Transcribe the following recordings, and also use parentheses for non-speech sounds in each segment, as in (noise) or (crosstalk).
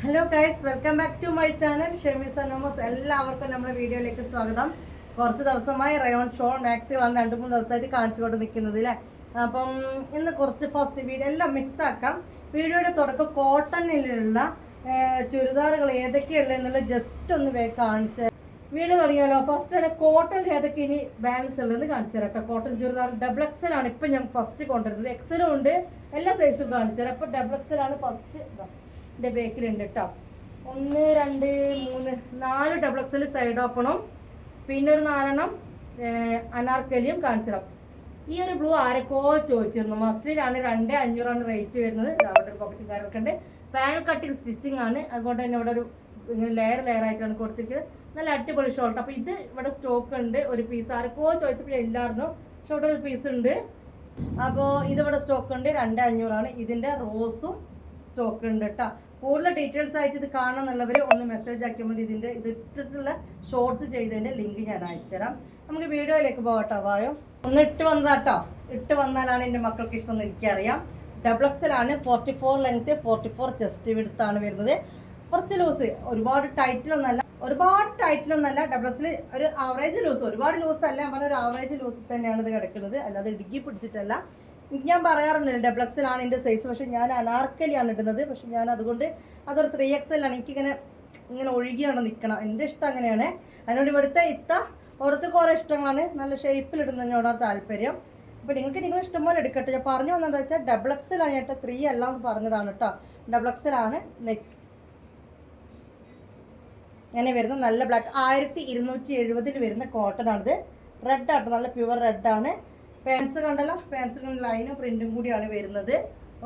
Hello guys welcome back to my channel Shemees സനോമസ് എല്ലാവർക്കും നമ്മുടെ വീഡിയോയിലേക്ക് സ്വാഗതം. കുറച്ച് ദിവസമായി റയോൺ ഷോ മാക്സികളാണ് രണ്ട് മൂന്ന് ദിവസമായിട്ട് കാണിച്ചുകൊണ്ട് നിൽക്കുന്നത് അല്ലേ അപ്പം ഇന്ന് കുറച്ച് ഫസ്റ്റ് വീഡിയോ എല്ലാം മിക്സ് ആക്കാം. വീഡിയോയുടെ തുടക്കം കോട്ടണിലുള്ള ചുരിദാറുകൾ ഏതൊക്കെയുള്ളത് എന്നുള്ള ജസ്റ്റ് ഒന്ന് കാണിച്ച് വീഡിയോ തുടങ്ങിയാലോ? ഫസ്റ്റ് തന്നെ കോട്ടൺ ഏതൊക്കെ ഇനി ബാലൻസ് ഉള്ളതെന്ന് കാണിച്ചു തരാം കേട്ടോ കോട്ടൺ ചുരിദാർ ഡബിൾ എക്സൽ ആണ് ഇപ്പം ഞാൻ ഫസ്റ്റ് കൊണ്ടുവരുന്നത്. എക്സലും ഉണ്ട് എല്ലാ സൈസും കാണിച്ചു തരാം. അപ്പോൾ ഡബിൾ എക്സൽ ആണ് ഫസ്റ്റ് എന്റെ ബേക്കിലുണ്ട് കേട്ടോ ഒന്ന് രണ്ട് മൂന്ന് നാല് ഡബിൾ എക്സൽ സൈഡ് ഓപ്പണും പിന്നെ ഒരു നാലെണ്ണം അനാർക്കലിയും കാണിച്ചിടും. ഈ ഒരു ബ്ലൂ ആരൊക്കെയോ ചോദിച്ചിരുന്നു. മസ്ലിലാണ് രണ്ട് അഞ്ഞൂറാണ് റേറ്റ് വരുന്നത്. അവിടെ ഒരു പോക്കറ്റും കാര്യമൊക്കെ ഉണ്ട്. പാനൽ കട്ടിങ് സ്റ്റിച്ചിങ് ആണ്. അതുകൊണ്ട് തന്നെ ഇവിടെ ഒരു ഇങ്ങനെ ലെയർ ലെയർ ആയിട്ടാണ് കൊടുത്തിരിക്കുന്നത്. നല്ല അടിപൊളി ഷോൾട്ട് അപ്പോൾ ഇത് ഇവിടെ സ്റ്റോക്ക് ഉണ്ട്. ഒരു പീസ് ആർക്കോ ചോദിച്ചപ്പോൾ എല്ലാവരും ഇവിടെ ഒരു പീസ് ഉണ്ട്. അപ്പോൾ ഇതിവിടെ സ്റ്റോക്ക് ഉണ്ട്. രണ്ട് അഞ്ഞൂറാണ്. ഇതിന്റെ റോസും സ്റ്റോക്ക് ഉണ്ട് കേട്ടോ കൂടുതൽ ഡീറ്റെയിൽസ് ആയിട്ട് ഇത് കാണണമെന്നുള്ളവർ ഒന്ന് മെസ്സേജ് ആക്കിയാൽ മതി. ഇതിന്റെ ഇത് ഇട്ടിട്ടുള്ള ഷോർട്സ് ചെയ്തതിന്റെ ലിങ്ക് ഞാൻ അയച്ചു തരാം. നമുക്ക് വീഡിയോയിലേക്ക് പോകട്ടോ വായോ? ഒന്ന് ഇട്ട് വന്നതാട്ടോ. ഇട്ട് വന്നാലാണ് എന്റെ മക്കൾക്ക് ഇഷ്ടം എന്ന് എനിക്കറിയാം double എക്സലാണ് forty four length forty four chest വിടുത്താണ് വരുന്നത്. കുറച്ച് ലൂസ് ഒരുപാട് ടൈറ്റിലൊന്നല്ല ഒരുപാട് ടൈറ്റിലൊന്നല്ല എക്സിൽ ഒരു ആവറേജ് ലൂസ് ഒരുപാട് ലൂസ് അല്ല. പറഞ്ഞ ഒരു ആവറേജ് ലൂസ് തന്നെയാണ് ഇത് കിടക്കുന്നത്. അല്ലാതെ ഇടുക്കി പിടിച്ചിട്ടല്ല. ഞാൻ പറയാറുണ്ടല്ലോ എക്സലാണ് എന്റെ സൈസ് പക്ഷേ ഞാൻ അനാർക്കലിയാണ് ഇടുന്നത്. പക്ഷേ ഞാൻ അതുകൊണ്ട് അതൊരു ത്രീ എക്സലാണ് എനിക്കിങ്ങനെ ഇങ്ങനെ ഒഴുകിയാണ് നിൽക്കണം. എന്റെ ഇഷ്ടം അങ്ങനെയാണ്. അതിനോട് ഇവിടുത്തെ ഇത്ത ഓരോരുത്തർക്ക് ഓരോ ഇഷ്ടങ്ങളാണ്. നല്ല ഷേപ്പിൽ ഇടുന്നതിനോടാണ് താല്പര്യം. അപ്പോൾ നിങ്ങൾക്ക് നിങ്ങൾ ഇഷ്ടം പോലെ എടുക്കട്ടെ. ഞാൻ പറഞ്ഞു വന്നതെന്ന് വെച്ചാൽ ഡബിൾ എക്സലാണ് ചേട്ടാ ത്രീ അല്ല എന്ന് പറഞ്ഞതാണ് കേട്ടോ. ഡബിൾ എക്സലാണ് നെക്ക് ഇങ്ങനെ വരുന്ന നല്ല ബ്ലാക്ക് ആയിരത്തി ഇരുന്നൂറ്റി എഴുപതിൽ വരുന്ന കോട്ടൺ ആണിത്. റെഡ് ആട്ടോ. നല്ല പ്യുവർ റെഡ് ആണ്. പാൻസ് കണ്ടല്ലോ? പാൻസ് കണ്ട ലൈനും പ്രിന്റും കൂടിയാണ് വരുന്നത്.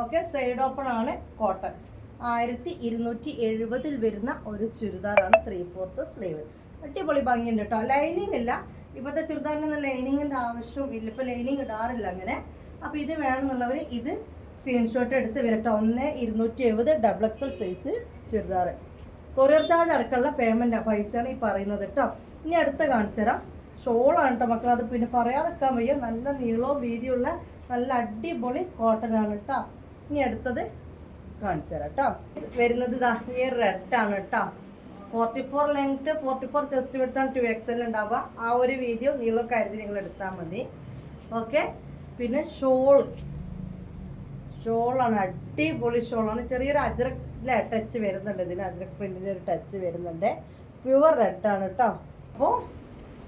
ഓക്കെ സൈഡ് ഓപ്പൺ ആണ് കോട്ടൺ ആയിരത്തി ഇരുന്നൂറ്റി എഴുപതിൽ വരുന്ന ഒരു ചുരിദാറാണ് ത്രീ ഫോർത്ത് സ്ലീവ് അടിപൊളി ഭംഗിയുണ്ട് കേട്ടോ ലൈനിങ് ഇല്ല. ഇപ്പോഴത്തെ ചുരിദാറിന് ലൈനിങ്ങിന്റെ ആവശ്യം ഇല്ല. ഇപ്പോൾ ലൈനിങ് ഇടാറില്ല അങ്ങനെ. അപ്പോൾ ഇത് വേണമെന്നുള്ളവർ ഇത് സ്ക്രീൻഷോട്ട് എടുത്ത് വരട്ടെ. ഒന്ന് ഇരുന്നൂറ്റി എഴുപത് double XL size churidar courier charge അടക്കമുള്ള പേയ്മെന്റ് പൈസയാണ് ഈ പറയുന്നത് കേട്ടോ ഇനി അടുത്ത കാണിച്ചു തരാം ഷോളാണ് കേട്ടോ മക്കളെ. അത് പിന്നെ പറയാതെ പറയാതെക്കാൻ വയ്യ. നല്ല നീളവും വീതിയുള്ള നല്ല അടിപൊളി കോട്ടൺ ആണ് കേട്ടോ ഇനി അടുത്തത് കാണിച്ചു തരാം കേട്ടോ വരുന്നത് ഇതാ ഈ റെഡ് ആണ് കേട്ടോ forty four length forty four chest എടുത്താണ് ടു എക്സ് എൽ ഉണ്ടാവുക. ആ ഒരു വീഡിയോ നീളവും കരുതി നിങ്ങൾ എടുത്താൽ മതി. ഓക്കെ പിന്നെ ഷോൾ. ഷോളാണ് അടിപൊളി ഷോളാണ്. ചെറിയൊരു അജ്രക് അല്ലേ ടച്ച് വരുന്നുണ്ട് ഇതിന്. അജ്രക് പ്രിന്റിന്റെ ഒരു ടച്ച് വരുന്നുണ്ട്. പ്യുവർ റെഡാണ് കേട്ടോ അപ്പോൾ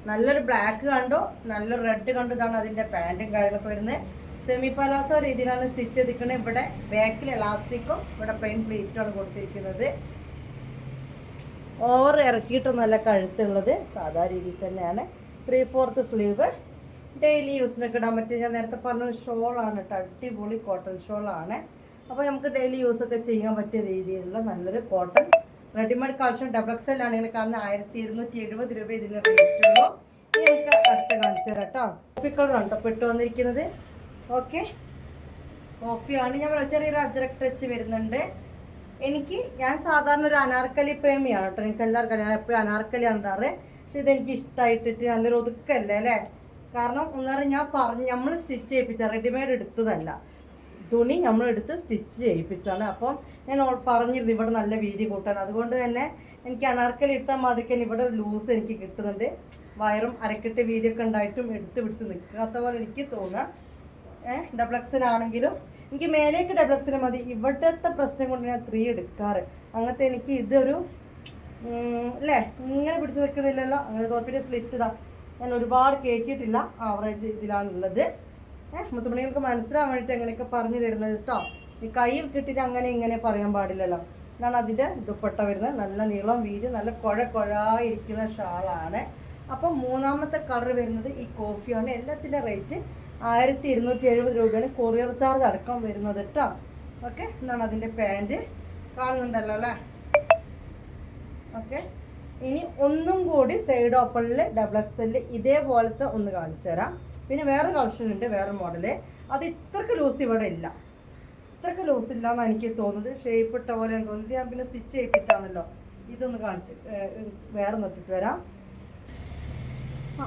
നല്ലൊരു ബ്ലാക്ക് കണ്ടു? നല്ലൊരു റെഡ് കണ്ടു? ഇതാണ് അതിന്റെ പാന്റും കാര്യങ്ങളൊക്കെ വരുന്നത്. സെമി പലാസോ രീതിയിലാണ് സ്റ്റിച്ച് ചെയ്തിരിക്കുന്നത്. ഇവിടെ ബാക്കിൽ എലാസ്റ്റിക്കും ഇവിടെ പ്ലെയിൻ പ്ലേറ്റുമാണ് കൊടുത്തിരിക്കുന്നത്. ഓവർ ഇറക്കിയിട്ടൊന്നല്ല കഴുത്തുള്ളത്. സാധാ രീതിയിൽ തന്നെയാണ്. ത്രീ ഫോർത്ത് സ്ലീവ് ഡെയിലി യൂസിനൊക്കെ ഇടാൻ പറ്റും ഞാൻ നേരത്തെ പറഞ്ഞ ഷോളാണ് കേട്ടോ. അടിപൊളി കോട്ടൺ ഷോളാണ് അപ്പോൾ നമുക്ക് ഡെയിലി യൂസൊക്കെ ചെയ്യാൻ പറ്റിയ രീതിയിലുള്ള നല്ലൊരു cotton readymade collection double X L ആണെങ്കിൽ കാണുന്ന ആയിരത്തി ഇരുന്നൂറ്റി എഴുപത് രൂപ ഇതിന് റേറ്റ് നമുക്ക് കാണിച്ചു തരാം കേട്ടോ കോഫി കളറാണ് കേട്ടോ പെട്ട് വന്നിരിക്കുന്നത്. ഓക്കെ. കോഫിയാണ്. ഞാൻ ചെറിയൊരു അജറക് ടച്ച് വരുന്നുണ്ട്. എനിക്ക് ഞാൻ സാധാരണ ഒരു അനാർക്കലി പ്രേമിയാണ് കേട്ടോ എനിക്ക് എല്ലാവർക്കും. ഞാൻ എപ്പോഴും അനാർക്കലി ഉണ്ടാറ് പക്ഷെ ഇതെനിക്ക് ഇഷ്ടമായിട്ടിട്ട് നല്ലൊരു ഒതുക്കല്ലേ അല്ലേ? കാരണം ഒന്നേരം ഞാൻ പറഞ്ഞു നമ്മൾ സ്റ്റിച്ച് ചെയ്യിപ്പിച്ച റെഡിമെയ്ഡ് എടുത്തതല്ല. തുണി നമ്മളെടുത്ത് സ്റ്റിച്ച് ചെയ്യിപ്പിച്ചതാണ്. അപ്പം ഞാൻ പറഞ്ഞിരുന്നു ഇവിടെ നല്ല വീതി കൂട്ടാൻ. അതുകൊണ്ട് തന്നെ എനിക്ക് അനാർക്കലി ഇട്ടാൽ മതിക്കാൻ ഇവിടെ ലൂസ് എനിക്ക് കിട്ടുന്നുണ്ട്. വയറും അരക്കെട്ട് വീതിയൊക്കെ ഉണ്ടായിട്ടും എടുത്ത് പിടിച്ച് നിൽക്കാത്ത പോലെ എനിക്ക് തോന്നുക ഏഹ് ഡബിൾ എക്സിലാണെങ്കിലും എനിക്ക് മേലേക്ക് ഡബ്ലക്സിന് മതി. ഇവിടുത്തെ പ്രശ്നം കൊണ്ട് ഞാൻ ത്രീ എടുക്കാറ്. അങ്ങനത്തെ എനിക്ക് ഇതൊരു അല്ലേ ഇങ്ങനെ പിടിച്ച് നിൽക്കുന്നില്ലല്ലോ. അങ്ങനെ തോപ്പിന്റെ സ്ലിറ്റ് ഇതാ. ഞാൻ ഒരുപാട് കേട്ടിട്ടില്ല ആവറേജ് ഇതിലാണുള്ളത്. മുത്തുമണികൾക്ക് മനസ്സിലാവാൻ വേണ്ടിയിട്ട് എങ്ങനെയൊക്കെ പറഞ്ഞു തരുന്നത് കേട്ടോ ഈ കയ്യിൽ കിട്ടിയിട്ട് അങ്ങനെ ഇങ്ങനെ പറയാൻ പാടില്ലല്ലോ. ഇതാണ് അതിന്റെ ദുപ്പട്ട വരുന്നത്. നല്ല നീളം വീതി നല്ല കുഴ കുഴായിരിക്കുന്ന ഷാളാണ്. അപ്പം മൂന്നാമത്തെ കളർ വരുന്നത് ഈ കോഫിയാണ്. എല്ലാത്തിന്റെ റേറ്റ് ആയിരത്തി ഇരുന്നൂറ്റി എഴുപത് രൂപയാണ് കൊറിയർ ചാർജ് അടക്കം വരുന്നത് കേട്ടോ ഓക്കെ എന്നാണ് അതിന്റെ പാന്റ് കാണുന്നുണ്ടല്ലോ അല്ലേ? ഓക്കെ ഇനി ഒന്നും കൂടി സൈഡ് ഓപ്പണിൽ ഡബിൾ എക്സലിൽ ഇതേപോലത്തെ ഒന്ന് കാണിച്ചു തരാം. പിന്നെ വേറെ കളക്ഷൻ ഉണ്ട് വേറെ മോഡൽ. അത് ഇത്രക്ക് ലൂസ് ഇവിടെ ഇല്ല. ഇത്രക്ക് ലൂസ് ഇല്ല എന്നാണ് എനിക്ക് തോന്നുന്നത്. ഷേപ്പ് ഇട്ട പോലെ തോന്നുന്നത്. ഞാൻ പിന്നെ സ്റ്റിച്ച് ചെയ്യിപ്പിച്ചാണല്ലോ ഇതൊന്ന് കാണിച്ച് വേറെ നിർത്തിട്ട് വരാം.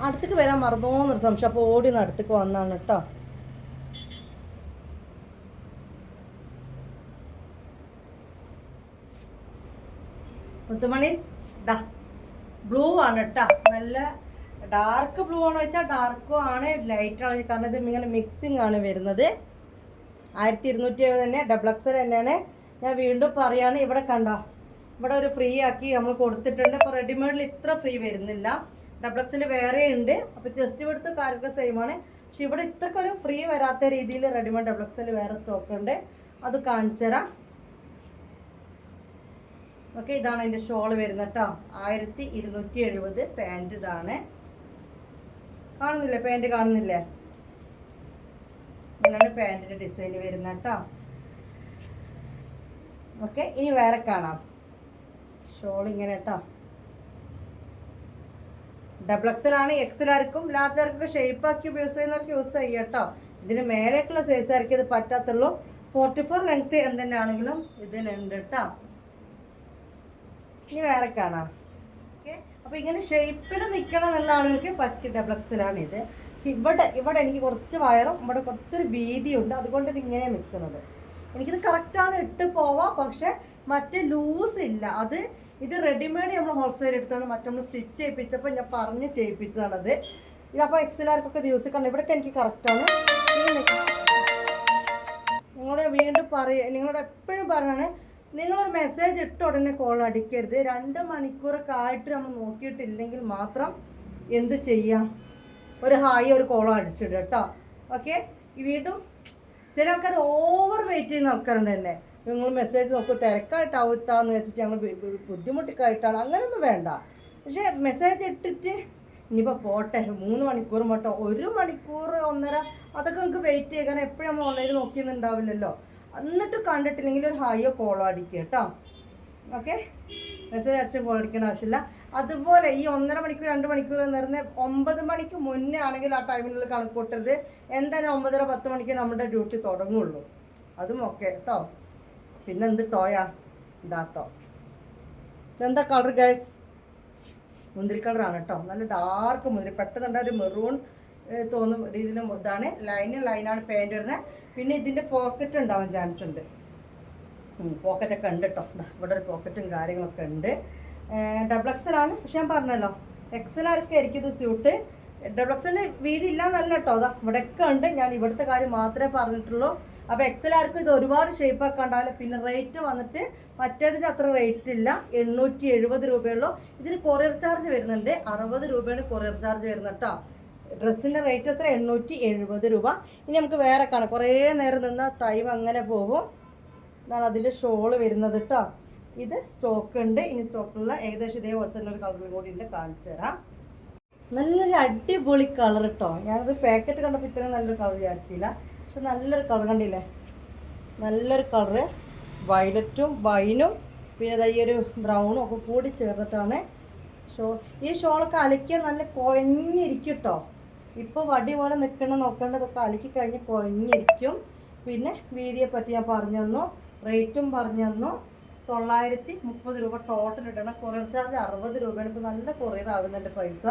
അടുത്തേക്ക് വരാൻ മറന്നോന്നൊരു സംശയം. അപ്പോൾ ഓടി ഒന്ന് അടുത്തേക്ക് വന്നാണ് കേട്ടോ. മുത്തുമണീസ് ദാ ബ്ലൂ ആണ് കേട്ടോ. നല്ല ഡാർക്ക് ബ്ലൂ ആണോ വെച്ചാൽ ഡാർക്കും ആണ് ലൈറ്റ് ആണ് കാരണം ഇത് ഇങ്ങനെ മിക്സിങ് ആണ് വരുന്നത്. ആയിരത്തി ഇരുന്നൂറ്റി എഴുപത് തന്നെ ഡബിൾ എക്സൽ തന്നെയാണ്. ഞാൻ വീണ്ടും പറയാണ് ഇവിടെ കണ്ടോ ഇവിടെ ഒരു ഫ്രീ ആക്കി നമ്മൾ കൊടുത്തിട്ടുണ്ട്. ഇപ്പോൾ റെഡിമെയ്ഡിൽ ഇത്ര ഫ്രീ വരുന്നില്ല. ഡബിൾ എക്സിൽ വേറെ ഉണ്ട് അപ്പോൾ ജസ്റ്റ് ഇവിടുത്തെ കാര്യമൊക്കെ സെയിം ആണ്. പക്ഷെ ഇവിടെ ഇത്രക്കൊരു ഫ്രീ വരാത്ത രീതിയിൽ റെഡിമെയ്ഡ് ഡബിൾ എക്സിൽ വേറെ സ്റ്റോക്ക് ഉണ്ട്. അത് കാണിച്ചു തരാം. ഓക്കെ ഇതാണ് അതിന്റെ ഷോൾ വരുന്നത് കേട്ടോ. ആയിരത്തി ഇരുന്നൂറ്റി എഴുപത് പാന്റ് ഇതാണ്. കാണുന്നില്ലേ? പാന്റ് കാണുന്നില്ലേ? ഇങ്ങനെയാണ് പാന്റിന്റെ ഡിസൈൻ വരുന്നത് കേട്ടോ. ഓക്കെ ഇനി വേറെ കാണാം. ഷോൾ ഇങ്ങനെ കേട്ടോ. ഡബിൾ എക്സൽ ആണ്. എക്സൽ ആർക്കും ലാർജ് ആർക്കും ഷേപ്പ് ആക്കി യൂസ് ചെയ്യുന്നവർക്ക് യൂസ് ചെയ്യാം കേട്ടോ. ഇതിന് മേലേക്കുള്ള സൈസ് ആയിരിക്കും ഇത് പറ്റാത്തുള്ളൂ. ഫോർട്ടി ഫോർ ലെങ്ത് എന്തെന്നാണെങ്കിലും ഇതിനുണ്ട് കേട്ടോ. ഇനി വേറെ കാണാം. അപ്പോൾ ഇങ്ങനെ ഷേപ്പിൽ നിൽക്കണം എന്നുള്ള ആളുകൾക്ക് പറ്റി ഡെബ്ലക്സിലാണ് ഇത്. ഇവിടെ ഇവിടെ എനിക്ക് കുറച്ച് വയറും ഇവിടെ കുറച്ചൊരു വീതിയുണ്ട്. അതുകൊണ്ട് ഇത് ഇങ്ങനെ നിൽക്കുന്നത് എനിക്കിത് കറക്റ്റാണ് ഇട്ട് പോവാം പക്ഷെ മറ്റേ ലൂസ് ഇല്ല. അത് ഇത് റെഡിമെയ്ഡ് നമ്മൾ ഹോൾസെയിൽ എടുത്താണ് മറ്റൊന്ന് സ്റ്റിച്ച് ചെയ്യിപ്പിച്ചപ്പോൾ ഞാൻ പറഞ്ഞ് ചെയ്യിപ്പിച്ചതാണത്. ഇതപ്പോൾ എക്സിലാർക്കൊക്കെ ഇത് യൂസ് ചെയ്യണം ഇവിടെയൊക്കെ എനിക്ക് കറക്റ്റാണ് നിങ്ങളെ വീണ്ടും പറയുക നിങ്ങളോട് എപ്പോഴും പറയാണ് നിങ്ങളൊരു മെസ്സേജ് ഇട്ട ഉടനെ കോൾ അടിക്കരുത്. രണ്ട് മണിക്കൂറൊക്കെ ആയിട്ട് നമ്മൾ നോക്കിയിട്ടില്ലെങ്കിൽ മാത്രം എന്ത് ചെയ്യാം? ഒരു ഹായ് ഒരു കോൾ അടിച്ചിടുക കേട്ടോ. ഓക്കെ വീണ്ടും ചില ആൾക്കാർ ഓവർ വെയിറ്റ് ചെയ്യുന്ന ആൾക്കാരുണ്ട് തന്നെ നിങ്ങൾ മെസ്സേജ് നോക്കും തിരക്കായിട്ടാവുത്താന്ന് വെച്ചിട്ട് ഞങ്ങൾ ബുദ്ധിമുട്ടിക്കായിട്ടാണ്. അങ്ങനെയൊന്നും വേണ്ട. പക്ഷേ മെസ്സേജ് ഇട്ടിട്ട് ഇനിയിപ്പോൾ പോട്ടെ മൂന്ന് മണിക്കൂർ പോട്ടെ ഒരു മണിക്കൂർ ഒന്നര അതൊക്കെ നമുക്ക് വെയിറ്റ് ചെയ്യാൻ എപ്പോഴും നമ്മൾ ഓൺലൈനിൽ നോക്കിയെന്നുണ്ടാവില്ലല്ലോ എന്നിട്ട് കണ്ടിട്ടില്ലെങ്കിൽ ഒരു ഹായോ കോളോ അടിക്കുക കേട്ടോ. ഓക്കെ മെസ്സേജ് അടിച്ച് കോൾ അടിക്കേണ്ട ആവശ്യമില്ല. അതുപോലെ ഈ ഒന്നര മണിക്കൂർ രണ്ട് മണിക്കൂർ എന്ന് പറഞ്ഞാൽ ഒമ്പത് മണിക്ക് മുന്നേ ആണെങ്കിൽ ആ ടൈമിനുള്ളിൽ കണക്ക് കൂട്ടരുത്. എന്തായാലും ഒമ്പതര പത്ത് മണിക്ക് നമ്മുടെ ഡ്യൂട്ടി തുടങ്ങുള്ളൂ. അതും ഓക്കെ കേട്ടോ. പിന്നെ എന്ത് ടോയാ ഇതാട്ടോ എന്താ കളർ ഗൈസ് മുന്തിരി കളറാണ് കേട്ടോ. നല്ല ഡാർക്ക് മുന്തിരി. പെട്ടെന്ന് ഉണ്ടാ ഒരു മെറൂൺ തോന്നുന്ന രീതിയിലും ഇതാണ്. ലൈന് ലൈനാണ് പാന്റ് വരുന്നത് പിന്നെ ഇതിന്റെ പോക്കറ്റ് ഉണ്ടാവാൻ ചാൻസ് ഉണ്ട്. പോക്കറ്റൊക്കെ ഉണ്ട് കേട്ടോ ഇവിടെ ഒരു പോക്കറ്റും കാര്യങ്ങളൊക്കെ ഉണ്ട്. ഡബിൾ ആണ്. പക്ഷെ ഞാൻ പറഞ്ഞല്ലോ എക്സൽ ആർക്കായിരിക്കും ഇത് സ്യൂട്ട് ഡബിൾ എക്സലിന് വീതി ഇല്ല എന്നല്ല കേട്ടോ അതാ ഇവിടെയൊക്കെ ഉണ്ട്. ഞാൻ ഇവിടുത്തെ കാര്യം മാത്രമേ പറഞ്ഞിട്ടുള്ളൂ. അപ്പോൾ എക്സൽ ആർക്കും ഇത് ഒരുപാട് ഷേപ്പ് ഒക്കെ ഉണ്ടാവില്ല പിന്നെ റേറ്റ് വന്നിട്ട് മറ്റേതിന് അത്ര റേറ്റ് ഇല്ല. എണ്ണൂറ്റി എഴുപത് രൂപയുള്ളൂ ഇതിന് കൊറിയർ ചാർജ് വരുന്നുണ്ട്. അറുപത് രൂപയാണ് കൊറിയർ ചാർജ് വരുന്നത് കേട്ടോ ഡ്രസ്സിന്റെ റേറ്റ് എത്ര? എണ്ണൂറ്റി എഴുപത് രൂപ. ഇനി നമുക്ക് വേറെ കാണാം. കുറേ നേരം നിന്നാൽ ടൈം അങ്ങനെ പോകും എന്നാണ് അതിന്റെ ഷോൾ വരുന്നത് കേട്ടോ ഇത് സ്റ്റോക്ക് ഉണ്ട്. ഇനി സ്റ്റോക്കുള്ള ഏകദേശം ഇതേപോലെ തന്നെ ഒരു കളറും കൂടി ഉണ്ട്. കാണിച്ചു തരാം. നല്ലൊരു അടിപൊളി കളർ കേട്ടോ ഞാനത് പാക്കറ്റ് കണ്ടപ്പോൾ ഇത്രയും നല്ലൊരു കളർ വിചാരിച്ചില്ല. പക്ഷെ നല്ലൊരു കളർ കണ്ടില്ലേ? നല്ലൊരു കളറ്. വയലറ്റും വൈനും പിന്നെ ഈ ഒരു ബ്രൗണും ഒക്കെ കൂടി ചേർന്നിട്ടാണ് ഷോ ഈ ഷോളൊക്കെ അലക്കിയാൽ നല്ല കുഴഞ്ഞിരിക്കും കേട്ടോ ഇപ്പോൾ വടി പോലെ നിൽക്കണം നോക്കേണ്ടതൊക്കെ അലക്കി കഴിഞ്ഞ് കുഴഞ്ഞിരിക്കും പിന്നെ വീതിയെ പറ്റി ഞാൻ പറഞ്ഞു തന്നു റേറ്റും പറഞ്ഞു തന്നു. തൊള്ളായിരത്തി മുപ്പത് രൂപ ടോട്ടൽ ഇടണം. കൊറിയർ ചാർജ് അറുപത് രൂപയാണ്. ഇപ്പോൾ നല്ല കൊറിയർ ആവുന്നുണ്ട് പൈസ.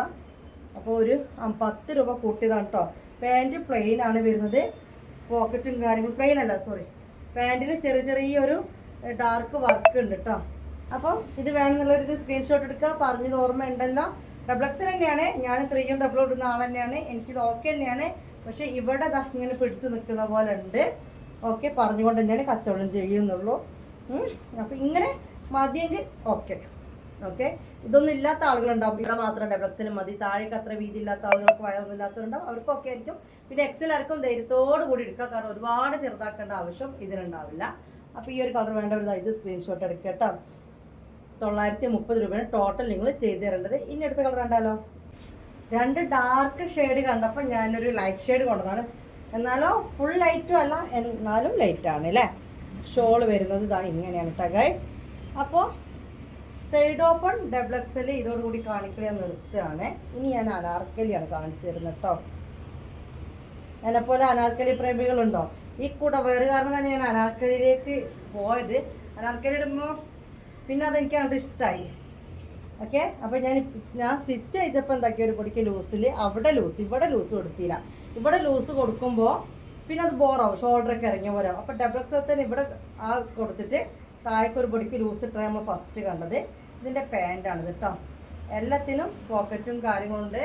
അപ്പോൾ ഒരു പത്ത് രൂപ കൂട്ടിയതാണ് കേട്ടോ പാന്റ് പ്ലെയിൻ ആണ് വരുന്നത്. പോക്കറ്റും കാര്യങ്ങളും പ്ലെയിൻ അല്ല സോറി പാന്റിന് ചെറിയ ചെറിയൊരു ഡാർക്ക് വർക്ക് ഉണ്ട് കേട്ടോ അപ്പം ഇത് വേണമെന്നുള്ളൊരു സ്ക്രീൻഷോട്ട് എടുക്കുക പറഞ്ഞത് ഓർമ്മ ഉണ്ടല്ലോ ഡബിൾ തന്നെയാണ്. ഞാൻ ത്രീയും ഡബിൾ ഇടുന്ന ആൾ തന്നെയാണ്. എനിക്കിത് ഓക്കെ തന്നെയാണ്. പക്ഷേ ഇവിടെ ഇങ്ങനെ പിടിച്ച് നിൽക്കുന്ന പോലെ ഉണ്ട്. ഓക്കെ പറഞ്ഞുകൊണ്ട് തന്നെയാണ് കച്ചവടം ചെയ്യുന്നുള്ളൂ. അപ്പം ഇങ്ങനെ മതിയെങ്കിൽ ഓക്കെ ഓക്കെ ഇതൊന്നും ഇല്ലാത്ത ആളുകളുണ്ടാവും. ഇവിടെ മാത്രം ഡബിൾ മതി. താഴേക്ക് അത്ര വീതി ഇല്ലാത്ത ആളുകൾക്ക് വയറൊന്നും ഇല്ലാത്തവരുണ്ടാവും. അവർക്കും ഒക്കെ ആയിരിക്കും. പിന്നെ എക്സൽ ആർക്കും ധൈര്യത്തോട് കൂടി എടുക്കുക കാരണം ഒരുപാട് ചെറുതാക്കേണ്ട ആവശ്യം ഇതിനുണ്ടാവില്ല. അപ്പോൾ ഈ ഒരു കളർ വേണ്ട ഒരു ഇത് സ്ക്രീൻഷോട്ട് എടുക്കുക കേട്ടോ. തൊള്ളായിരത്തി മുപ്പത് രൂപയാണ് ടോട്ടൽ നിങ്ങൾ ചെയ്തു തരേണ്ടത്. ഇനി അടുത്ത കളർ കണ്ടാലോ? രണ്ട് ഡാർക്ക് ഷെയ്ഡ് കണ്ടപ്പോൾ ഞാനൊരു ലൈറ്റ് ഷെയ്ഡ് കൊണ്ടതാണ് എന്നാലോ ഫുൾ ലൈറ്റും അല്ല എന്നാലും ലൈറ്റാണ് അല്ലേ ഷോൾ വരുന്നത് ഇതാ ഇങ്ങനെയാണ് കേട്ടോ ഗൈസ് അപ്പോൾ സൈഡ് ഓപ്പൺ ഡബിൾ ഇതോടുകൂടി കാണിക്കൽ ഞാൻ നിർത്തുകയാണ്. ഇനി ഞാൻ അനാർക്കലിയാണ് കാണിച്ചു തരുന്നത് കേട്ടോ എന്നെപ്പോലെ അനാർക്കലി പ്രേമികളുണ്ടോ? ഈ കൂടെ വേറെ കാരണം തന്നെ ഞാൻ അനാർക്കലിയിലേക്ക് പോയത്. അനാർക്കലി ഇടുമ്പോൾ പിന്നെ അതെനിക്ക് അവിടെ ഇഷ്ടമായി ഓക്കെ? അപ്പോൾ ഞാൻ ഞാൻ സ്റ്റിച്ച് ചെയ്തപ്പോൾ എന്താക്കി? ഒരു പൊടിക്ക് ലൂസിൽ അവിടെ ലൂസ് ഇവിടെ ലൂസ് കൊടുത്തില്ല. ഇവിടെ ലൂസ് കൊടുക്കുമ്പോൾ പിന്നെ അത് ബോറാവും ഷോൾഡറൊക്കെ ഇറങ്ങിയ പോലെ അപ്പോൾ ഡബ്ലക്സ് എക്സ് തന്നെ ഇവിടെ ആ കൊടുത്തിട്ട് താഴേക്ക് ഒരു പൊടിക്ക് ലൂസ് ഇട്ടാൽ നമ്മൾ ഫസ്റ്റ് കണ്ടത്. ഇതിന്റെ പാന്റാണ് കേട്ടോ എല്ലാത്തിനും പോക്കറ്റും കാര്യങ്ങളുണ്ട്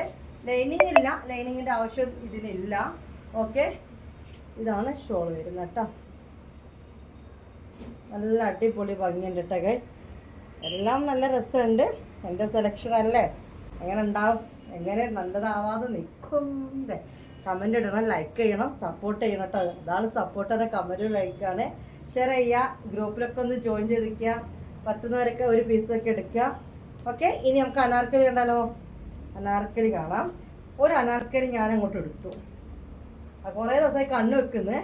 ലൈനിങ് ഇല്ല ലൈനിങ്ങിന്റെ ആവശ്യം ഇതിനില്ല. ഓക്കെ? ഇതാണ് ഷോൾ വരുന്നത് കേട്ടോ നല്ല അടിപൊളി ഭംഗിയുണ്ട് കേട്ടോ ഗൈസ്. എല്ലാം നല്ല രസമുണ്ട്. എന്റെ സെലക്ഷൻ അല്ലേ? എങ്ങനെ ഉണ്ടാവും? എങ്ങനെ നല്ലതാവാതെ നിൽക്കും. കമന്റ് ഇടണം ലൈക്ക് ചെയ്യണം സപ്പോർട്ട് ചെയ്യണം കേട്ടോ അതാണ് സപ്പോർട്ടറെ കമന്റ് ലൈക്കാണ് ഷെയർ ചെയ്യുക ഗ്രൂപ്പിലൊക്കെ ഒന്ന് ജോയിൻ ചെയ്തിരിക്കുക. പറ്റുന്നവരൊക്കെ ഒരു പീസൊക്കെ എടുക്കുക. ഓക്കെ ഇനി നമുക്ക് അനാർക്കലി ഉണ്ടല്ലോ അനാർക്കലി കാണാം. ഒരു അനാർക്കലി ഞാൻ അങ്ങോട്ട് എടുത്തു കുറേ ദിവസമായി കണ്ണ് വെക്കുന്നത്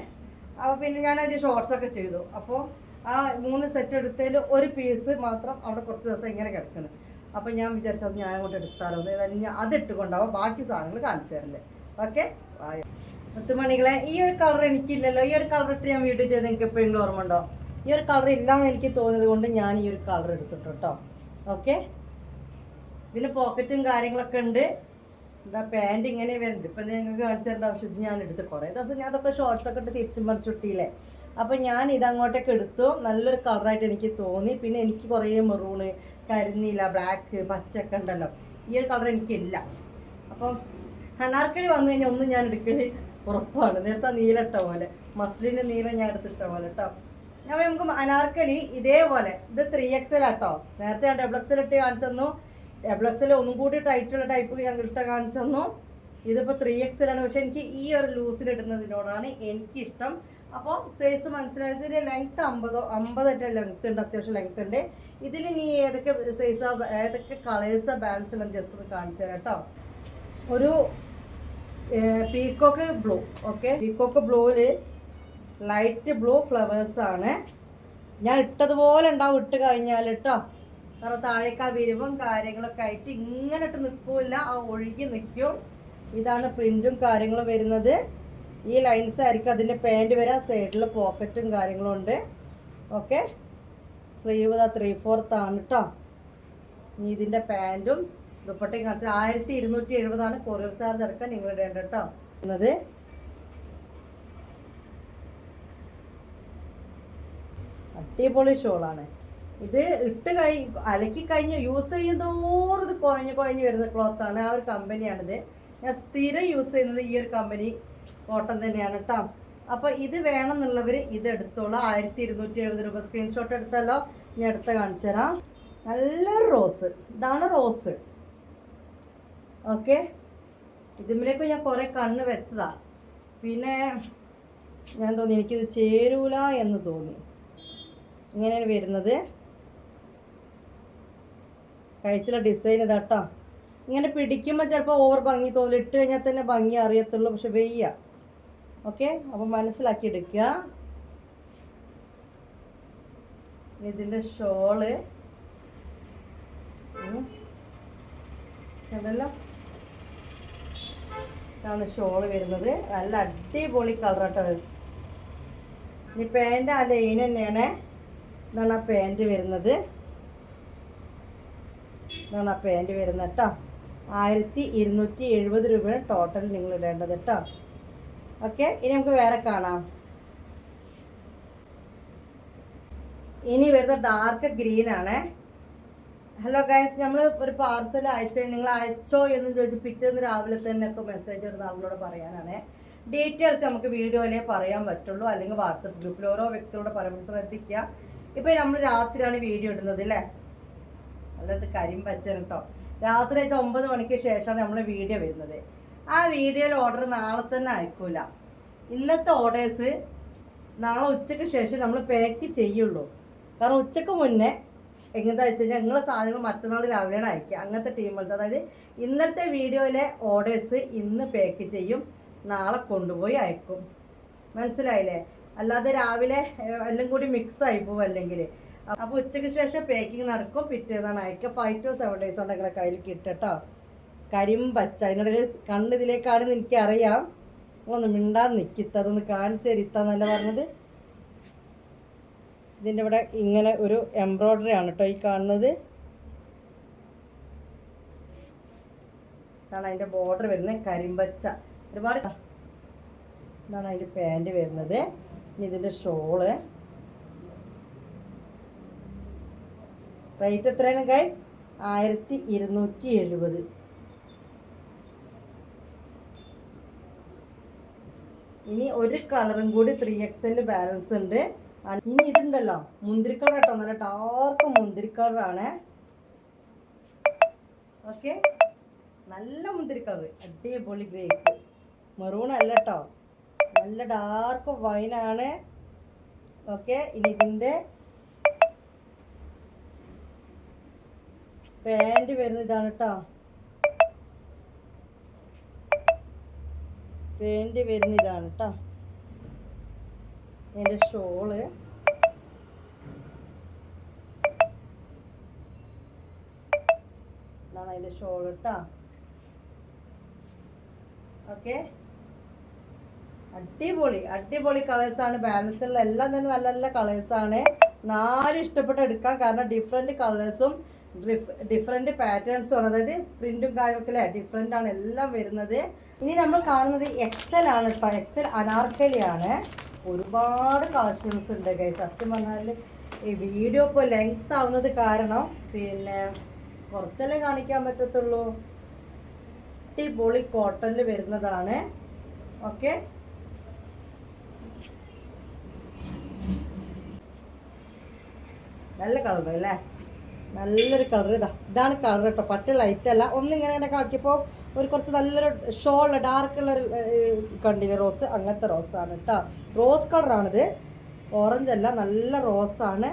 അപ്പോൾ പിന്നെ ഞാൻ അതിന്റെ ഷോർട്സൊക്കെ ചെയ്തു. അപ്പോൾ ആ മൂന്ന് സെറ്റ് എടുത്തതിൽ ഒരു പീസ് മാത്രം അവിടെ കുറച്ച് ദിവസം ഇങ്ങനെ കിടക്കുന്നു. അപ്പം ഞാൻ വിചാരിച്ചത് ഞാൻ അങ്ങോട്ട് എടുത്താലോ ഏതായാലും ഞാൻ അത് ഇട്ടുകൊണ്ടാവാം ബാക്കി സാധനങ്ങൾ കാണിച്ചു തരല്ലേ ഓക്കെ മുത്തുമണികളെ ഈ ഒരു കളർ എനിക്കില്ലല്ലോ. ഈ ഒരു കളർ ഇട്ട് ഞാൻ വീഡിയോ ചെയ്ത് എനിക്ക് എപ്പോഴെങ്കിലും ഓർമ്മ ഉണ്ടോ? ഈ ഒരു കളർ ഇല്ലാന്ന് എനിക്ക് തോന്നിയത് കൊണ്ട് ഞാൻ ഈ ഒരു കളർ എടുത്തിട്ടു കേട്ടോ ഓക്കെ ഇതിന് പോക്കറ്റും കാര്യങ്ങളൊക്കെ ഉണ്ട്. എന്താ പാന്റ് ഇങ്ങനെ വരുന്നത് ഇപ്പം നിങ്ങൾക്ക് കാണിച്ചു തരേണ്ട ആവശ്യം ഞാൻ എടുത്ത് കുറേ ദിവസം ഞാൻ അതൊക്കെ ഷോർട്സ് ഒക്കെ ഇട്ട് തിരിച്ചും മറിച്ചിട്ടില്ലേ അപ്പം ഞാൻ ഇതങ്ങോട്ടേക്ക് എടുത്തു. നല്ലൊരു കളറായിട്ട് എനിക്ക് തോന്നി. പിന്നെ എനിക്ക് കുറേ മെറൂണ് കരിനീല ബ്ലാക്ക് പച്ചയൊക്കെ ഉണ്ടല്ലോ. ഈ ഒരു കളർ എനിക്കില്ല. അപ്പം അനാർക്കലി വന്നു കഴിഞ്ഞാൽ ഒന്നും ഞാൻ എടുക്കൽ ഉറപ്പാണ്. നേരത്തെ നീല ഇട്ട പോലെ. മസ്ലിന്റെ നീല ഞാൻ എടുത്തിട്ട പോലെ കേട്ടോ ഞാൻ നമുക്ക് അനാർക്കലി ഇതേപോലെ. ഇത് ത്രീ എക്സൽ ആട്ടോ. നേരത്തെ ഞാൻ ഡബിൾ എക്സൽ ഇട്ട് കാണിച്ചു തന്നു. ഡബിൾ എക്സൽ ഒന്നും കൂടി ടൈറ്റുള്ള ടൈപ്പ് ഞാൻ ഇട്ട കാണിച്ചു തന്നു. ഇതിപ്പോൾ ത്രീ എക്സൽ ആണ്. പക്ഷെ എനിക്ക് ഈ ഒരു ലൂസിൽ ഇടുന്നതിനോടാണ് എനിക്കിഷ്ടം. അപ്പോൾ സൈസ് മനസ്സിലായത് ഇതിന്റെ ലെങ്ത്ത് അമ്പതോ അമ്പതൊക്കെ ലെങ്ത് ഉണ്ട്? അത്യാവശ്യം ലെങ്ത് ഉണ്ട്. ഇതിൽ നീ ഏതൊക്കെ സൈസാ ഏതൊക്കെ കളേഴ്സാ ബാലൻസ് എല്ലാം ജസ്റ്റ് ഒന്ന് കാണിച്ചു തരാം കേട്ടോ ഒരു പീക്കോക്ക് ബ്ലൂ ഓക്കെ പീക്കോക്ക് ബ്ലൂവിൽ ലൈറ്റ് ബ്ലൂ ഫ്ലവേഴ്സ് ആണ്. ഞാൻ ഇട്ടതുപോലെ ഉണ്ടാവും ഇട്ട് കഴിഞ്ഞാൽ കേട്ടോ കാരണം താഴേക്ക് വിരിവും കാര്യങ്ങളൊക്കെ ആയിട്ട് ഇങ്ങനെ ഇട്ട് നിൽക്കില്ല ആ ഒഴുകി നിൽക്കും. ഇതാണ് പ്രിന്റും കാര്യങ്ങളും വരുന്നത്. ഈ ലൈൻസ് ആയിരിക്കും അതിന്റെ പാന്റ് വരാം സൈഡിൽ പോക്കറ്റും കാര്യങ്ങളും ഉണ്ട്. ഓക്കെ സ്ലീവ് ത്രീ ഫോർത്ത് ആണ് കേട്ടോ ഇനി ഇതിന്റെ പാന്റും ദുപ്പട്ടയും കാണിച്ചാൽ ആയിരത്തി ഇരുന്നൂറ്റി എഴുപതാണ് കൊറിയർ ചാർജ് അടക്കം നിങ്ങൾ ഇടേണ്ട കേട്ടോ എന്നത് അടിപൊളി ഷോളാണ് ഇത് ഇട്ട് കഴി അലക്കി കഴിഞ്ഞ് യൂസ് ചെയ്യുന്നതോറും ഇത് കുഴഞ്ഞ് കുഴഞ്ഞ് വരുന്ന ക്ലോത്താണ് ആ ഒരു കമ്പനിയാണിത് ഞാൻ സ്ഥിരം യൂസ് ചെയ്യുന്നത് ഈ ഒരു കമ്പനി കോട്ടൺ തന്നെയാണ് കേട്ടോ അപ്പോൾ ഇത് വേണമെന്നുള്ളവർ ഇത് എടുത്തോളൂ ആയിരത്തി ഇരുന്നൂറ്റി എഴുപത് രൂപ സ്ക്രീൻഷോട്ട് എടുത്തല്ലോ ഞാൻ അടുത്ത കാണിച്ചു തരാം. നല്ല റോസ്. ഇതാണ് റോസ്. ഓക്കെ. ഇതിലേക്ക് ഞാൻ കുറേ കണ്ണ് വെച്ചതാ. പിന്നെ ഞാൻ തോന്നി എനിക്കിത് ചേരൂല എന്ന് തോന്നി. ഇങ്ങനെയാണ് വരുന്നത്. കഴുത്തിലെ ഡിസൈൻ ഇതാട്ടോ ഇങ്ങനെ പിടിക്കുമ്പോൾ ചിലപ്പോൾ ഓവർ ഭംഗി തോന്നില്ല ഇട്ട് കഴിഞ്ഞാൽ തന്നെ ഭംഗി അറിയത്തുള്ളൂ പക്ഷെ വെയ്യ. ഓക്കെ അപ്പോൾ മനസ്സിലാക്കി എടുക്കുക ഇതിന്റെ ഷോൾ കണ്ടല്ലോ? ഇതാണ് ഷോൾ വരുന്നത്. നല്ല അടിപൊളി കളർ ഇനി പാന്റ് ആ ലൈൻ തന്നെയാണ്. ഇതാണ് ആ പാന്റ് വരുന്നത്. ഇതാണ് ആ പാന്റ് വരുന്നത് കേട്ടോ. ആയിരത്തി ഇരുന്നൂറ്റി എഴുപത് രൂപയാണ് ടോട്ടൽ നിങ്ങൾ ഇടേണ്ടത് കേട്ടോ. ഓക്കെ ഇനി നമുക്ക് വേറെ കാണാം. ഇനി വരുന്ന ഡാർക്ക് ഗ്രീൻ ആണ്. ഹലോ ഗൈസ് നമ്മൾ ഒരു പാർസൽ അയച്ചു നിങ്ങൾ അയച്ചോ എന്ന് ചോദിച്ച് പിറ്റേന്ന് രാവിലെ തന്നെ ഒക്കെ മെസ്സേജ് ഇടുന്ന ആളോട് പറയാനാണ്. ഡീറ്റെയിൽസ് നമുക്ക് വീഡിയോയിലേ പറയാൻ പറ്റുള്ളൂ. അല്ലെങ്കിൽ വാട്സപ്പ് ഗ്രൂപ്പിൽ ഓരോ വ്യക്തികളോട് പറയുമ്പോൾ ശ്രദ്ധിക്കുക. ഇപ്പോൾ നമ്മൾ രാത്രിയാണ് വീഡിയോ ഇടുന്നത് അല്ലേ നല്ലത് കരിമ്പച്ചൻ പച്ചൻ കേട്ടോ രാത്രി വെച്ചാൽ ഒമ്പത് മണിക്ക് ശേഷമാണ് നമ്മൾ വീഡിയോ വരുന്നത്. ആ വീഡിയോയിൽ ഓർഡർ നാളെ തന്നെ അയക്കൂല. ഇന്നത്തെ ഓർഡേഴ്സ് നാളെ ഉച്ചയ്ക്ക് ശേഷം നമ്മൾ പാക്ക് ചെയ്യുള്ളൂ. കാരണം ഉച്ചയ്ക്ക് മുന്നേ എങ്ങനത്തെ വെച്ച് കഴിഞ്ഞാൽ നിങ്ങളെ സാധനങ്ങൾ മറ്റന്നാൾ രാവിലെയാണ് അയക്കുക. അങ്ങനത്തെ ടീമിലത്തെ അതായത് ഇന്നത്തെ വീഡിയോയിലെ ഓർഡേഴ്സ് ഇന്ന് പാക്ക് ചെയ്യും നാളെ കൊണ്ടുപോയി അയക്കും. മനസ്സിലായില്ലേ? അല്ലാതെ രാവിലെ എല്ലാം കൂടി മിക്സ് ആയി പോകും അല്ലെങ്കിൽ. അപ്പോൾ ഉച്ചയ്ക്ക് ശേഷം പാക്കിങ് നടക്കും പിറ്റേന്നാണ് അയക്കുക. ഫൈവ് ടു സെവൻ ഡേയ്സ് ഉണ്ടെങ്കിൽ കയ്യിൽ കിട്ടട്ടോ കരിമ്പച്ച. അതിനിടയിൽ കണ്ണിതിലേക്കാണെന്ന് എനിക്കറിയാം. ഒന്ന് മിണ്ടാതെ നിൽക്കിത്ത അതൊന്ന് കാണിച്ചു തരിത്താന്നല്ല പറഞ്ഞത്? ഇതിന്റെ ഇവിടെ ഇങ്ങനെ ഒരു എംബ്രോയ്ഡറി ആണ് കേട്ടോ ഈ കാണുന്നത്. ഇതാണ് അതിന്റെ ബോർഡർ വരുന്നത്. കരിമ്പച്ച. ഒരുപാട് ഇതാണ് അതിന്റെ പാന്റ് വരുന്നത്. ഇതിന്റെ ഷോൾ റേറ്റ് എത്രയാണ് ഗൈസ് ആയിരത്തി ഇരുന്നൂറ്റി എഴുപത്. ഇനി ഒരു കളറും കൂടി ത്രീ എക്സൽ ബാലൻസ് ഉണ്ട്. ഇനി ഇതുണ്ടല്ലോ മുന്തിരി കളർ കേട്ടോ നല്ല ഡാർക്ക് മുന്തിരി കളറാണ് ഓക്കെ നല്ല മുന്തിരി കളർ അടിപൊളി ഗ്രേപ്പ് മെറൂൺ അല്ല കേട്ടോ നല്ല ഡാർക്ക് വൈനാണ് ഓക്കെ ഇനി ഇതിന്റെ പാന്റ് വരുന്ന ഇതാണ് കേട്ടോ പാന്റ് വരുന്ന ഇതാണ് കേട്ടോ എന്റെ ഷോൾ. ഇതാണ് അതിന്റെ ഷോൾ കേട്ടോ ഓക്കെ. അടിപൊളി അടിപൊളി കളേഴ്സാണ് ബാലൻസുള്ള എല്ലാം തന്നെ നല്ല നല്ല കളേഴ്സാണ് നാലും ഇഷ്ടപ്പെട്ട് എടുക്കാം. കാരണം ഡിഫറെന്റ് കളേഴ്സും ഡിഫറെന്റ് പാറ്റേൺസും ആണ്. അതായത് പ്രിന്റും കാര്യങ്ങളൊക്കെ അല്ലേ ഡിഫറെന്റ് ആണ് എല്ലാം വരുന്നത്. ഇനി നമ്മൾ കാണുന്നത് എക്സൽ ആണ് കേട്ടോ എക്സൽ അനാർക്കലിയാണ്. ഒരുപാട് കളക്ഷൻസ് ഉണ്ട് കൈ സത്യം പറഞ്ഞാൽ ഈ വീഡിയോ ഇപ്പോൾ ലെങ്ത് ആവുന്നത് കാരണം പിന്നെ കുറച്ചല്ലേ കാണിക്കാൻ പറ്റത്തുള്ളൂ? അടിപൊളി കോട്ടണിൽ വരുന്നതാണ്. ഓക്കെ നല്ല കളർ അല്ലേ? നല്ലൊരു കളർ ഇതാ. ഇതാണ് കളർ കേട്ടോ പറ്റ ലൈറ്റ് അല്ല. ഒന്നിങ്ങനെ ഇങ്ങനെ ആക്കിയപ്പോൾ ഒരു കുറച്ച് നല്ലൊരു ഷോൾ ഡാർക്ക് ഉള്ള കണ്ടില്ലേ? റോസ് അങ്ങനത്തെ റോസാണ് കേട്ടോ റോസ് കളറാണിത് ഓറഞ്ച് അല്ല. നല്ല റോസാണ്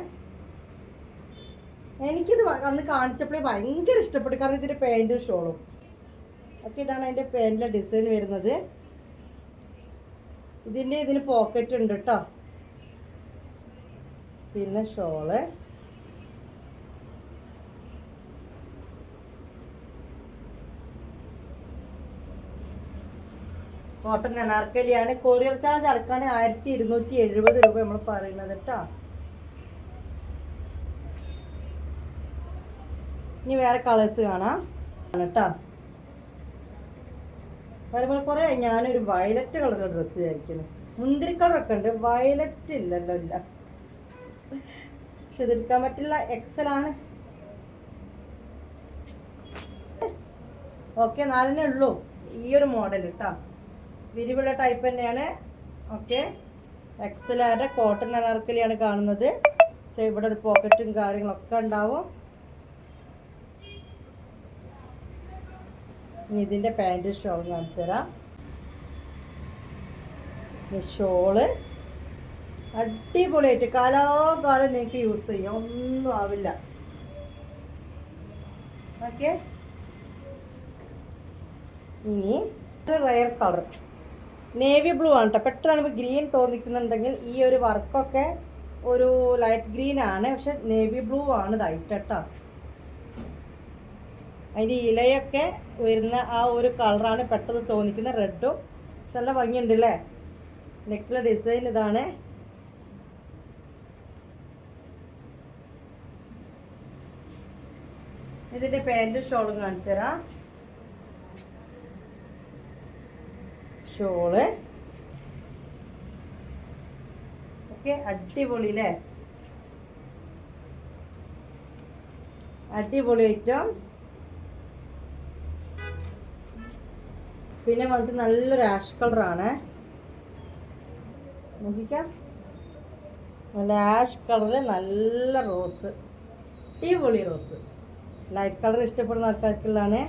എനിക്കിത് അന്ന് കാണിച്ചപ്പോഴേ ഭയങ്കര ഇഷ്ടപ്പെട്ടു. കാരണം ഇതിന്റെ പാന്റും ഷോളും ഓക്കെ ഇതാണ് അതിന്റെ പാന്റിലെ ഡിസൈൻ വരുന്നത്. ഇതിന്റെ ഇതിന് പോക്കറ്റ് ഉണ്ട് കേട്ടോ പിന്നെ ഷോൾ കോട്ടൺ അനാർക്കലിയാണ് കൊറിയർ ചാർജ് അടക്കാണ് ആയിരത്തി ഇരുന്നൂറ്റി എഴുപത് രൂപ നമ്മൾ പറയുന്നത് കേട്ടോ. ഇനി വേറെ കളേഴ്സ് കാണാം. കേട്ടോ. വരുമ്പോൾ കുറേ ഞാനൊരു വയലറ്റ് കളറിലെ ഡ്രസ്സ് വിചാരിക്കുന്നു. മുന്തിരി കളറൊക്കെ ഉണ്ട്. വയലറ്റ് ഇല്ലല്ലോ ഇല്ല. പക്ഷെ ഇതെടുക്കാൻ പറ്റില്ല. എക്സലാണ് ഓക്കെ നാലെണ്ണേ ഉള്ളൂ. ഈ ഒരു മോഡൽ കേട്ടോ. വിരിവുള്ള ടൈപ്പ് തന്നെയാണ്. ഓക്കെ എക്സലാരുടെ കോട്ടൺ അനാർക്കലിയാണ് കാണുന്നത്. സോ ഇവിടെ ഒരു പോക്കറ്റും കാര്യങ്ങളൊക്കെ ഉണ്ടാവും. ഇനി ഇതിന്റെ പാന്റ് ഷോൾ കാണിച്ചു തരാം. ഷോൾ അടിപൊളിയായിട്ട് കാലാകാലം നിങ്ങൾക്ക് യൂസ് ചെയ്യാം. ഒന്നും ആവില്ല. ഓക്കെ ഇനി റയർ കളർ നേവി ബ്ലൂ ആണ് കേട്ടോ പെട്ടെന്ന് നമുക്ക് ഗ്രീൻ തോന്നിക്കുന്നുണ്ടെങ്കിൽ ഈ ഒരു വർക്കൊക്കെ ഒരു ലൈറ്റ് ഗ്രീൻ ആണ്. പക്ഷെ നേവി ബ്ലൂ ആണ് ലൈറ്റ് കേട്ടോ അതിന്റെ ഇലയൊക്കെ വരുന്ന ആ ഒരു കളറാണ് പെട്ടെന്ന് തോന്നിക്കുന്ന റെഡും. പക്ഷെ നല്ല ഭംഗിയുണ്ട് അല്ലേ നെക്കിലെ ഡിസൈൻ ഇതാണ്. ഇതിന്റെ പാന്റും ഷോളും കാണിച്ചു തരാം ഷോൾ ഓക്കെ അടിപൊളി അല്ലേ അടിപൊളി ഐറ്റം. പിന്നെ വന്നിട്ട് നല്ലൊരു ആഷ് കളറാണ്. നോക്കിക്കാം. നല്ല ആഷ് കളറിൽ നല്ല റോസ്. അടിപൊളി റോസ്. ലൈറ്റ് കളർ ഇഷ്ടപ്പെടുന്ന ആൾക്കാർക്കുള്ളതാണ്.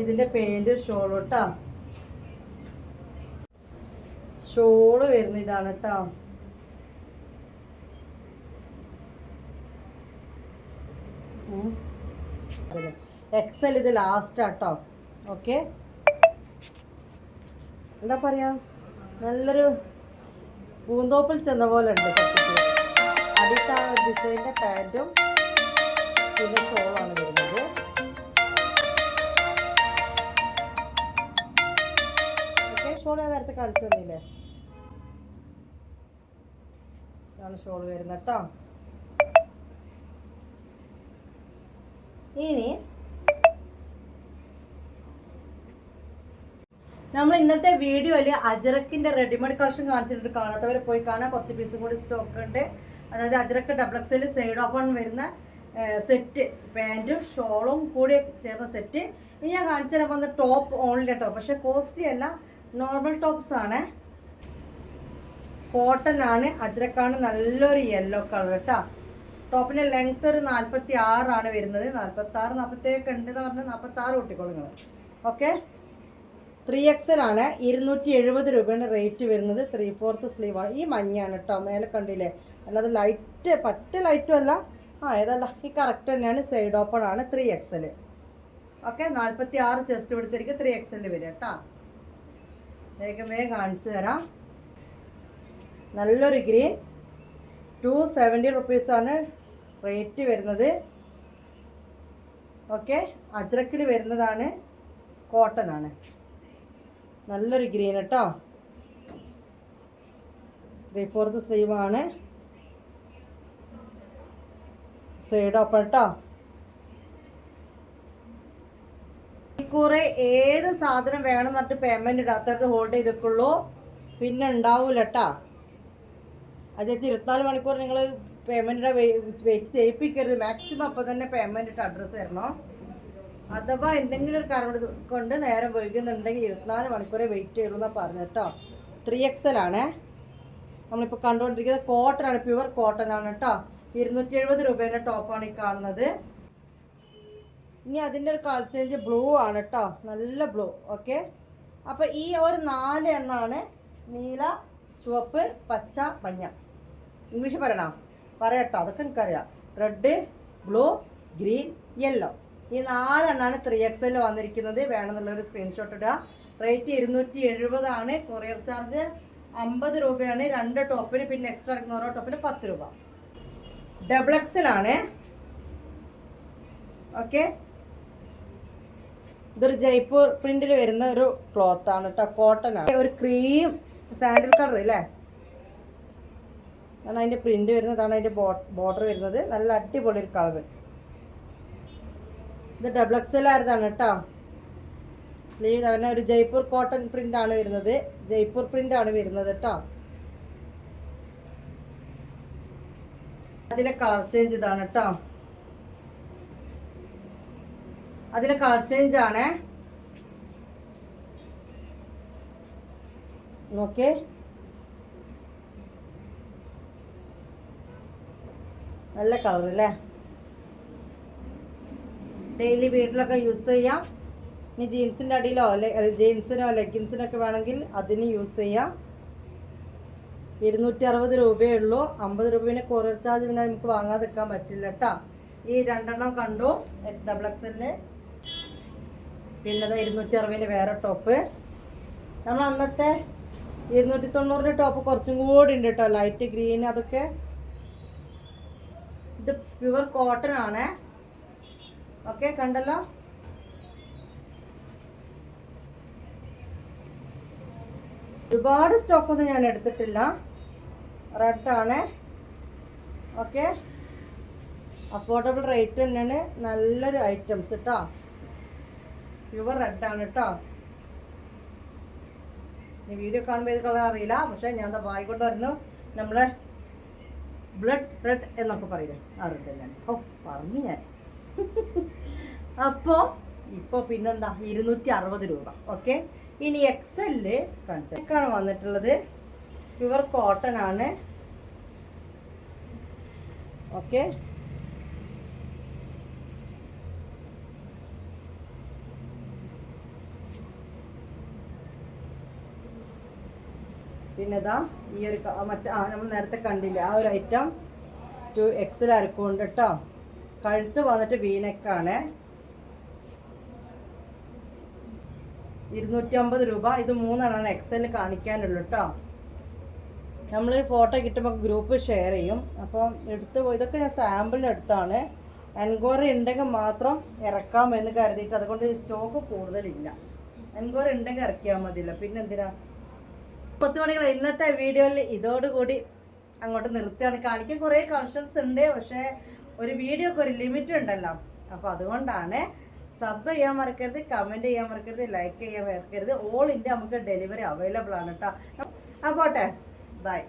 ഇതിന്റെ പേര് ഷോൾ കേട്ടോ ഷോൾ വരുന്ന ഇതാണ് കേട്ടോ എക്സൽ ഇത് ലാസ്റ്റ് ആട്ടോ ഓക്കെ എന്താ പറയാ? നല്ലൊരു പൂന്തോപ്പിൽ ചെന്ന പോലെ ഉണ്ട് സത്യത്തിൽ. അടിത്ത ഡിസൈന്റെ പാന്റും പിന്നെ ഷോളാണ് വരുന്നത്. ഷോൾ ഞാൻ നേരത്തെ കാണിച്ചു തന്നില്ലേ? ഇതാണ് ഷോൾ വരുന്നത് കേട്ടോ ഇനി നമ്മൾ ഇന്നത്തെ വീഡിയോയിൽ അജറക്കിന്റെ റെഡിമെയ്ഡ് കളക്ഷൻ കാണിച്ചിട്ട് കാണാത്തവരെ പോയി കാണാൻ കുറച്ച് പീസും കൂടി സ്റ്റോക്ക് ഉണ്ട്. അതായത് അജറക്ക് ഡബിൾ എക്സൽ സൈഡ് ഓപ്പൺ വരുന്ന സെറ്റ് പാന്റും ഷോളും കൂടി ചേർന്ന സെറ്റ് ഇനി ഞാൻ കാണിച്ചു തരാൻ ടോപ്പ് ഓൺലി കേട്ടോ പക്ഷെ കോസ്റ്റ്ലി അല്ല. നോർമൽ ടോപ്സ് ആണ്. കോട്ടൺ ആണ്. അജ്രക്കാണ് നല്ലൊരു യെല്ലോ കളർ കേട്ടോ ടോപ്പിന്റെ ലെങ്ത് ഒരു നാൽപ്പത്തി ആറാണ് വരുന്നത്. നാൽപ്പത്തി ആറ് ഉണ്ട് എന്ന് പറഞ്ഞാൽ നാൽപ്പത്തി ആറ് കുട്ടിക്കോളുങ്ങൾ ഓക്കെ? ത്രീ എക്സൽ ആണ്. ഇരുന്നൂറ്റി എഴുപത് രൂപയാണ് റേറ്റ് വരുന്നത്. ത്രീ ഫോർത്ത് സ്ലീവ് ആണ്. ഈ മഞ്ഞാണ് കേട്ടോ മേലെ കണ്ടില്ലേ? അല്ലാതെ ലൈറ്റ് പറ്റ ലൈറ്റും അല്ല. ആ ഏതല്ല ഈ കറക്റ്റ് തന്നെയാണ്. സൈഡ് ഓപ്പൺ ആണ് ത്രീ എക്സൽ. ഓക്കെ? നാൽപ്പത്തി ആറ് ചെസ്റ്റ് കൊടുത്തിരിക്കും ത്രീ എക്സലിൽ വരും കേട്ടോ വേഗം വേഗം കാണിച്ചു തരാം. നല്ലൊരു ഗ്രീൻ. ടു സെവന്റി റുപ്പീസാണ് റേറ്റ് വരുന്നത്. ഓക്കെ അജ്രക്കിൽ വരുന്നതാണ് കോട്ടൺ ആണ്. നല്ലൊരു ഗ്രീൻ കേട്ടോ. ത്രീ ഫോർത്ത് സ്ലീവാണ്. സൈഡ് ഓപ്പൺ കേട്ടോ മണിക്കൂറ് ഏത് സാധനം വേണം എന്നിട്ട് പേയ്മെന്റ് ഇടാത്തിട്ട് ഹോൾഡ് ചെയ്തിട്ടുള്ളൂ പിന്നെ ഉണ്ടാവൂല കേട്ടാ അത് വെച്ച് ഇരുപത്തിനാല് മണിക്കൂർ നിങ്ങൾ പേയ്മെന്റ് വെയിറ്റ് ചെയ്യിപ്പിക്കരുത്. മാക്സിമം അപ്പോൾ തന്നെ പേയ്മെന്റ് ഇട്ട് അഡ്രസ്സ് തരണം. അഥവാ എന്തെങ്കിലും ഒരു കാരണം കൊണ്ട് നേരം വൈകുന്നുണ്ടെങ്കിൽ ഇരുപത്തിനാല് മണിക്കൂറേ വെയിറ്റ് ചെയ്യുള്ളൂ എന്നാണ് പറഞ്ഞത് കേട്ടോ ത്രീ എക്സൽ ആണ്. നമ്മളിപ്പോൾ കണ്ടുകൊണ്ടിരിക്കുന്നത് കോട്ടൺ ആണ്. പ്യുവർ കോട്ടൺ ആണ് കേട്ടോ ഇരുന്നൂറ്റി എഴുപത് രൂപേന്റെ ടോപ്പാണ് ഈ കാണുന്നത്. ഇനി അതിന്റെ ഒരു കളർ ചേഞ്ച് ബ്ലൂ ആണ് കേട്ടോ നല്ല ബ്ലൂ ഓക്കെ അപ്പോൾ ഈ ഒരു നാല് എണ്ണമാണ് നീല ചുവപ്പ് പച്ച മഞ്ഞ ഇംഗ്ലീഷ് പറയണോ? പറയട്ടോ അതൊക്കെ എനിക്കറിയാം. റെഡ് ബ്ലൂ ഗ്രീൻ യെല്ലോ ഈ നാലെണ്ണമാണ് ത്രീ എക്സ് എൽ വന്നിരിക്കുന്നത്. വേണമെന്നുള്ളൊരു സ്ക്രീൻഷോട്ട് ഇടുക. റേറ്റ് ഇരുന്നൂറ്റി എഴുപതാണ് കൊറിയർ ചാർജ് അമ്പത് രൂപയാണ്. രണ്ട് ടോപ്പിന് പിന്നെ എക്സ്ട്രാ എടുക്കുന്ന ഓരോ ടോപ്പിന് പത്ത് രൂപ. ഡബിൾ എക്സൽ ആണ്. ഓക്കെ ഇതൊരു ജയ്പൂർ പ്രിന്റിൽ വരുന്ന ഒരു ക്ലോത്ത് ആണ് കേട്ടോ കോട്ടൺ ആണ്. ഒരു ക്രീം സാൻഡൽ കളർ അല്ലേ അതാണ് അതിന്റെ പ്രിന്റ് വരുന്നതാണ് അതിന്റെ ബോർഡർ വരുന്നത്. നല്ല അടിപൊളി ഒരു കളർ ഇത് ഡബിൾ എക്സൽ ആയിരുന്നാണ് കേട്ടോ സ്ലീവ് തന്നെ ഒരു ജയ്പൂർ കോട്ടൺ പ്രിന്റ് ആണ് വരുന്നത്. ജയ്പൂർ പ്രിന്റ് ആണ് വരുന്നത് കേട്ടോ അതിലെ കളർ ചേഞ്ച് ഇതാണ് കേട്ടോ അതിലെ കളർ ചേഞ്ച് ആണ്. നോക്കേ നല്ല കളർ അല്ലേ? ഡെയിലി വീട്ടിലൊക്കെ യൂസ് ചെയ്യാം. ഇനി ജീൻസിന്റെ അടിയിലോ ജീൻസിനോ ലെഗിൻസിനൊക്കെ വേണമെങ്കിൽ അതിന് യൂസ് ചെയ്യാം. ഇരുന്നൂറ്റി അറുപത് രൂപയേ ഉള്ളൂ. അമ്പത് രൂപ കൊറിയർ ചാർജ് പിന്നെ നമുക്ക് വാങ്ങാതിരിക്കാൻ പറ്റില്ല കേട്ടോ. ഈ രണ്ടെണ്ണം കണ്ടു. ഡബിൾ എക്സ് എക്സലിന് പിന്നെ ഇരുന്നൂറ്റി അറുപതിന് വേറെ ടോപ്പ്. നമ്മൾ അന്നത്തെ ഇരുന്നൂറ്റി തൊണ്ണൂറിന്റെ ടോപ്പ് കുറച്ചും കൂടി ഉണ്ട് കേട്ടോ ലൈറ്റ് ഗ്രീൻ അതൊക്കെ. ഇത് പ്യുവർ കോട്ടൺ ആണ്. ഓക്കെ കണ്ടല്ലോ? ഒരുപാട് സ്റ്റോക്കൊന്നും ഞാൻ എടുത്തിട്ടില്ല. റെഡാണ് ഓക്കെ. അഫോർഡബിൾ റേറ്റ് തന്നെയാണ് നല്ലൊരു ഐറ്റംസ് കേട്ടോ പ്യുവർ റെഡാണ് കേട്ടോ ഇനി വീഡിയോ കാണുമ്പോൾ ഇത് കളർ അറിയില്ല. പക്ഷേ ഞാൻ എന്താ വായിക്കൊണ്ട് വരുന്നു. നമ്മളെ ബ്ലഡ് റെഡ് എന്നൊക്കെ പറയില്ലേ? ആ റെഡ് തന്നെയാണ്. ഓ പറഞ്ഞു ഞാൻ. (laughs) അപ്പോൾ ഇപ്പോൾ പിന്നെന്താ? ഇരുന്നൂറ്റി അറുപത് രൂപ. ഓക്കെ? ഇനി എക്സെല്ല് കൺസെക്കാണ് വന്നിട്ടുള്ളത്. പ്യുവർ കോട്ടൺ ആണ്. ഓക്കെ? പിന്നെ ഈ ഒരു മറ്റേ നമ്മൾ നേരത്തെ കണ്ടില്ലേ ആ ഒരു ഐറ്റം ടു എക്സൽ അരക്കുണ്ട് കേട്ടോ കഴുത്ത് വന്നിട്ട് വീനക്കാണ് ഇരുന്നൂറ്റി അമ്പത് രൂപ. ഇത് മൂന്നെണ്ണം എക്സൽ കാണിക്കാനുള്ളൂ കേട്ടോ നമ്മൾ ഫോട്ടോ കിട്ടുമ്പോൾ ഗ്രൂപ്പ് ഷെയർ ചെയ്യും. അപ്പം എടുത്ത് ഇതൊക്കെ ഞാൻ സാമ്പിളിന് എടുത്താണ്. എൻക്വയറി ഉണ്ടെങ്കിൽ മാത്രം ഇറക്കാം എന്ന് കരുതിയിട്ട് അതുകൊണ്ട് സ്റ്റോക്ക് കൂടുതലില്ല. എൻക്വയറി ഉണ്ടെങ്കിൽ ഇറക്കിയാൽ മതിയല്ലോ. പിന്നെ പത്ത് മണികൾ ഇന്നത്തെ വീഡിയോയിൽ ഇതോടുകൂടി അങ്ങോട്ട് നിർത്തുകയാണ്. കാണിക്കാൻ കുറേ കൺഷൻസ് ഉണ്ട് പക്ഷേ ഒരു വീഡിയോക്ക് ഒരു ലിമിറ്റ് ഉണ്ടല്ലോ. അപ്പോൾ അതുകൊണ്ടാണ് സബ് ചെയ്യാൻ മറക്കരുത് കമന്റ് ചെയ്യാൻ മറക്കരുത് ലൈക്ക് ചെയ്യാൻ മറക്കരുത്. ഓൾ ഇന്ത്യ നമുക്ക് ഡെലിവറി അവൈലബിൾ ആണ് കേട്ടോ അപ്പോട്ടെ ബൈ